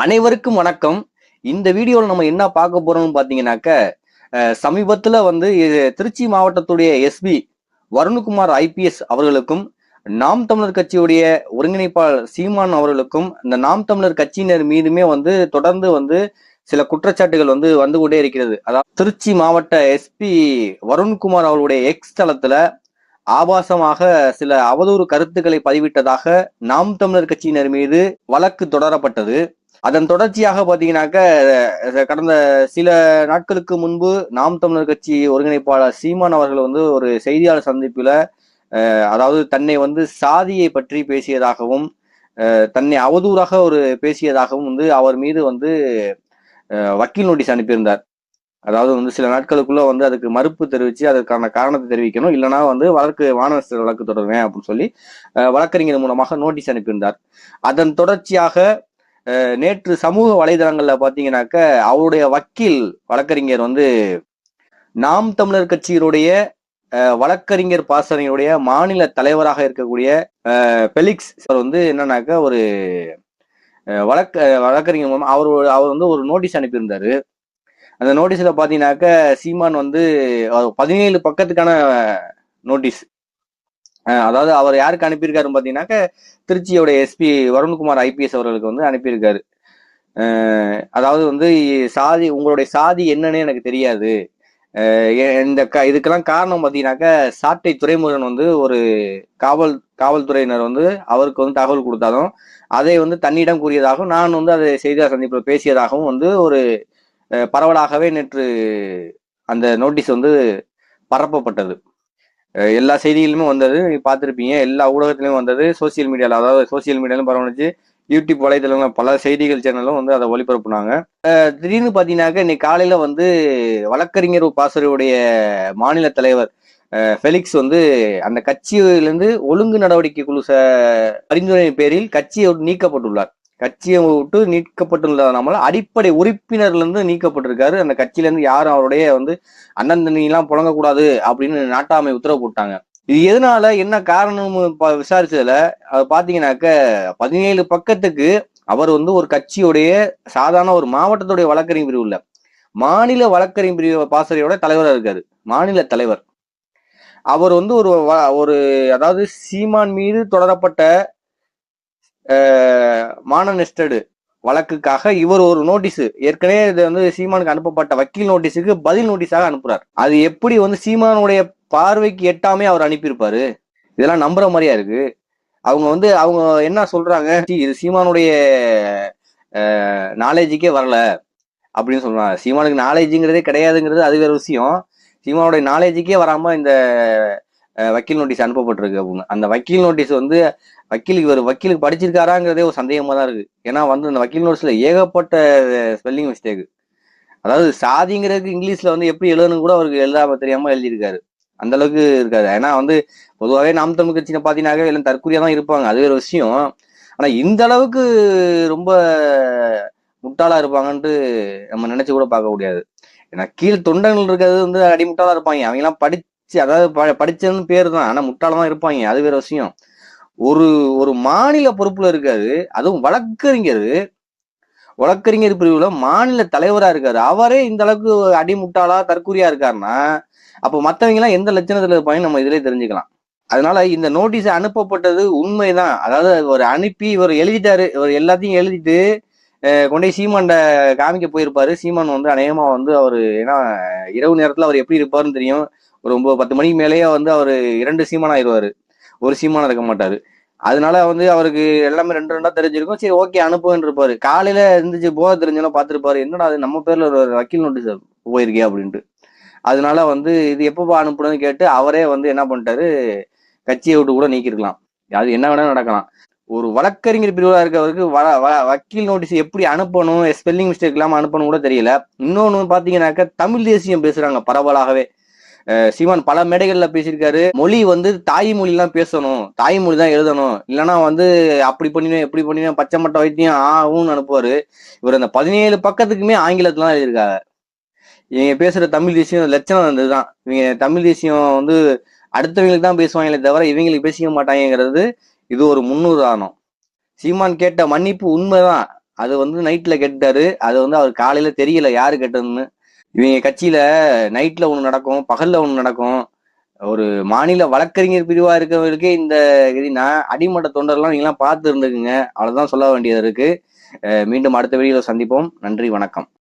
அனைவருக்கும் வணக்கம். இந்த வீடியோவில் நம்ம என்ன பார்க்க போறோம்னு பார்த்தீங்கன்னாக்க சமீபத்தில் சமீபத்துல வந்து திருச்சி மாவட்டத்துடைய எஸ்பி வருண்குமார் ஐபிஎஸ் அவர்களுக்கும் நாம் தமிழர் கட்சியுடைய ஒருங்கிணைப்பாளர் சீமான் அவர்களுக்கும் இந்த நாம் தமிழர் கட்சியினர் மீதுமே வந்து தொடர்ந்து வந்து சில குற்றச்சாட்டுகள் வந்து வந்து கொண்டே இருக்கிறது. அதாவது திருச்சி மாவட்ட எஸ்பி வருண்குமார் அவருடைய எக்ஸ் தளத்துல ஆபாசமாக சில அவதூறு கருத்துக்களை பதிவிட்டதாக நாம் தமிழர் கட்சியினர் மீது வழக்கு தொடரப்பட்டது. அதன் தொடர்ச்சியாக பாத்தீங்கன்னாக்க கடந்த சில நாட்களுக்கு முன்பு நாம் தமிழர் கட்சி ஒருங்கிணைப்பாளர் சீமான் அவர்கள் வந்து ஒரு செய்தியாளர் சந்திப்புல அதாவது தன்னை வந்து சாதியை பற்றி பேசியதாகவும் தன்னை அவதூறாக ஒரு பேசியதாகவும் வந்து அவர் மீது வந்து வக்கீல் நோட்டீஸ் அனுப்பியிருந்தார். அதாவது வந்து சில நாட்களுக்குள்ள வந்து அதுக்கு மறுப்பு தெரிவிச்சு அதற்கான காரணத்தை தெரிவிக்கணும். இல்லைன்னா வந்து வழக்கு மாணவர் வழக்கு தொடருவேன் அப்படின்னு சொல்லி வழக்கறிஞர் மூலமாக நோட்டீஸ் அனுப்பியிருந்தார். அதன் தொடர்ச்சியாக நேற்று சமூக வலைதளங்கள்ல பாத்தீங்கன்னாக்க அவருடைய வக்கீல் வழக்கறிஞர் வந்து நாம் தமிழர் கட்சியினுடைய வழக்கறிஞர் பாசனையுடைய மாநில தலைவராக இருக்கக்கூடிய அஹ், பெலிக்ஸ் அவர் வந்து என்னன்னாக்க ஒரு வழக்க வழக்கறிஞர் மூலம் அவர் அவர் வந்து ஒரு நோட்டீஸ் அனுப்பியிருந்தாரு. அந்த நோட்டீஸ்ல பாத்தீங்கன்னாக்க சீமான் வந்து பதினேழு பக்கத்துக்கான நோட்டீஸ். அதாவது அவர் யாருக்கு அனுப்பியிருக்காருன்னு பார்த்தீங்கன்னாக்க திருச்சியோட எஸ்பி வருண்குமார் ஐபிஎஸ் அவர்களுக்கு வந்து அனுப்பியிருக்காரு. அதாவது வந்து சாதி உங்களுடைய சாதி என்னன்னு எனக்கு தெரியாது. இந்த க இதுக்கெல்லாம் காரணம் பார்த்தீங்கன்னாக்க சாட்டை துறைமுருகன் வந்து ஒரு காவல் காவல்துறையினர் வந்து அவருக்கு வந்து தகவல் கொடுத்தாலும் அதை வந்து தன்னிடம் கூறியதாகவும் நான் வந்து அதை செய்தியாளர் சந்திப்பில் பேசியதாகவும் வந்து ஒரு பரவலாகவே நேற்று அந்த நோட்டீஸ் வந்து பரப்பப்பட்டது. எல்லா செய்திகளுமே வந்தது. பார்த்துருப்பீங்க. எல்லா ஊடகத்திலையும் வந்தது. சோசியல் மீடியாவில் அதாவது சோசியல் மீடியாலும் பரவணுச்சு. யூடியூப் வலைதளங்கள் பல செய்திகள் சேனலும் வந்து அதை ஒளிபரப்புனாங்க. திடீர்னு பார்த்தீங்கன்னாக்க இன்னைக்கு காலையில் வந்து வழக்கறிஞர் பாசருடைய மாநில தலைவர் ஃபெலிக்ஸ் வந்து அந்த கட்சியிலிருந்து ஒழுங்கு நடவடிக்கை குழு ச- பரிந்துரையின் பேரில் கட்சியை நீக்கப்பட்டுள்ளார். கட்சியை விட்டு நீக்கப்பட்டுள்ளதாமல் அடிப்படை உறுப்பினர்லேருந்து நீக்கப்பட்டிருக்காரு. அந்த கட்சியில இருந்து யாரும் அவருடைய வந்து அண்ணன் தண்ணியெல்லாம் புழங்கக்கூடாது அப்படின்னு நாட்டாமை உத்தரவு போட்டாங்க. இது எதனால? என்ன காரணம் விசாரிச்சதுல அது பாத்தீங்கன்னாக்க பதினேழு பக்கத்துக்கு அவர் வந்து ஒரு கட்சியுடைய சாதாரண ஒரு மாவட்டத்துடைய வழக்கறிஞர் பிரிவு மாநில வழக்கறிஞர் பிரிவு பாசறையோட தலைவராக இருக்காரு. மாநில தலைவர். அவர் வந்து ஒரு ஒரு அதாவது சீமான் மீது தொடரப்பட்ட மானநெஸ்டடு வழக்குக்காக இவர் ஒரு நோட்டீஸ் ஏற்கனவே இது வந்து சீமானுக்கு அனுப்பப்பட்ட வக்கீல் நோட்டீஸுக்கு பதில் நோட்டீஸாக அனுப்புறாரு. அது எப்படி வந்து சீமானுடைய பார்வைக்கு எட்டாமே அவர் அனுப்பியிருப்பாரு? இதெல்லாம் நம்புற மாதிரியா இருக்கு? அவங்க வந்து அவங்க என்ன சொல்றாங்க? இது சீமானுடைய நாலேஜுக்கே வரல அப்படின்னு சொல்றாங்க. சீமானுக்கு நாலேஜுங்கிறதே கிடையாதுங்கிறது அது வேற விஷயம். சீமானுடைய நாலேஜுக்கே வராம இந்த வக்கீல் நோட்டீஸ் அனுப்பப்பட்டிருக்கு அப்படின்னு. அந்த வக்கீல் நோட்டீஸ் வந்து வக்கீலுக்கு ஒரு வக்கீலுக்கு படிச்சிருக்காராங்கிறதே ஒரு சந்தேகமா தான் இருக்கு. ஏன்னா வந்து அந்த வக்கீல் நோட்டீஸ்ல ஏகப்பட்ட ஸ்பெல்லிங் மிஸ்டேக் அதாவது சாதிங்கிறதுக்கு இங்கிலீஷ்ல வந்து எப்படி எழுதணும் கூட அவருக்கு எழுதாம தெரியாம எழுதியிருக்காரு. அந்த அளவுக்கு இருக்காது ஏன்னா வந்து பொதுவாகவே நாம் தமிழ் கட்சியை பாத்தீங்கன்னாக்க எல்லாம் தற்கொலையா தான் இருப்பாங்க. அது ஒரு விஷயம். ஆனா இந்த அளவுக்கு ரொம்ப முட்டாளா இருப்பாங்கன்ட்டு நம்ம நினைச்சு கூட பார்க்க முடியாது. ஏன்னா கீழ் தொண்டர்கள் இருக்கிறது வந்து அடிமுட்டாளா இருப்பாங்க. அவங்க எல்லாம் படிச்சு அதாவது ப- படிச்சதுன்னு பேர் தான் ஆனா முட்டாளா தான் இருப்பாங்க. அது வேற விஷயம். ஒரு ஒரு மாநில பொறுப்புல இருக்காரு. அதுவும் வழக்கறிஞர். வழக்கறிஞர் பிரிவுல மாநில தலைவரா இருக்காரு. அவரே இந்த அளவுக்கு அடிமுட்டாளா தற்கூரியா இருக்காருன்னா அப்போ மத்தவங்க எல்லாம் எந்த லட்சணத்துல இருப்பாங்க நம்ம இதுலயே தெரிஞ்சுக்கலாம். அதனால இந்த நோட்டீஸ் அனுப்பப்பட்டது உண்மைதான். அதாவது ஒரு அனுப்பி இவர் எழுதிட்டாரு. இவர் எல்லாத்தையும் எழுதிட்டு கொண்டே கொண்டு போய் சீமான்ட காமிக்க போயிருப்பாரு. சீமான் வந்து அநேகமா வந்து அவர் ஏன்னா இரவு நேரத்துல அவர் எப்படி இருப்பாருன்னு தெரியும். ஒரு ஒன்பது பத்து மணிக்கு மேலேயே வந்து அவர் இரண்டு சீமான் ஆயிடுவாரு. ஒரு சீமானம் இருக்க மாட்டாரு. அதனால வந்து அவருக்கு எல்லாமே ரெண்டு ரெண்டா தெரிஞ்சிருக்கும். சரி ஓகே அனுப்புவேன் இருப்பாரு. காலையில இருந்துச்சு போக தெரிஞ்செல்லாம் பார்த்துருப்பாரு. என்னடா அது நம்ம பேர்ல ஒரு வக்கீல் நோட்டீஸ் போயிருக்கே அப்படின்ட்டு. அதனால வந்து இது எப்பப்போ அனுப்புறதுன்னு கேட்டு அவரே வந்து என்ன பண்ணிட்டாரு? கட்சியை விட்டு கூட நீக்கிருக்கலாம். அது என்ன வேணா நடக்கலாம். ஒரு வழக்கறிஞர் பிரிவாக இருக்கவருக்கு வ- வக்கீல் நோட்டீஸ் எப்படி அனுப்பணும் ஸ்பெல்லிங் மிஸ்டேக் இல்லாமல் அனுப்பணும் கூட தெரியல. இன்னொன்று பாத்தீங்கன்னாக்க தமிழ் தேசியம் பேசுறாங்க பரவலாகவே. சிவன் பல மேடைகள்ல பேசியிருக்காரு. மொழி வந்து தாய்மொழி எல்லாம் பேசணும். தாய்மொழி தான் எழுதணும். இல்லைன்னா வந்து அப்படி பண்ணினேன் எப்படி பண்ணினேன் பச்சை மட்டை வைத்தியம் ஆகும்னு அனுப்புவாரு. இவர் அந்த பதினேழு பக்கத்துக்குமே ஆங்கிலத்துல தான் எழுதியிருக்காங்க இவங்க பேசுற தமிழ் தேசியம் லட்சணம் இதுதான் இவங்க தமிழ் தேசியம் வந்து அடுத்தவங்களுக்கு தான் பேசுவாங்களே தவிர இவங்களுக்கு பேசிக்க மாட்டாங்கிறது இது ஒரு முன்னுதாரணம் சீமான் கேட்ட மன்னிப்பு உண்மைதான். அது வந்து நைட்ல கேட்டாரு அது வந்து அவர் காலையில தெரியல யாரு கேட்டதுன்னு. இவங்க கட்சியில நைட்ல ஒண்ணு நடக்கும் பகல்ல ஒண்ணு நடக்கும். ஒரு மாநில வழக்கறிஞர் பிரிவா இருக்கவங்களுக்கே இந்த கதினா அடிமட்ட தொண்டர்லாம் நீங்களாம் பார்த்து இருந்துக்குங்க. அவ்வளவுதான் சொல்ல வேண்டியது இருக்கு. மீண்டும் அடுத்த வீடியோல சந்திப்போம். நன்றி வணக்கம்.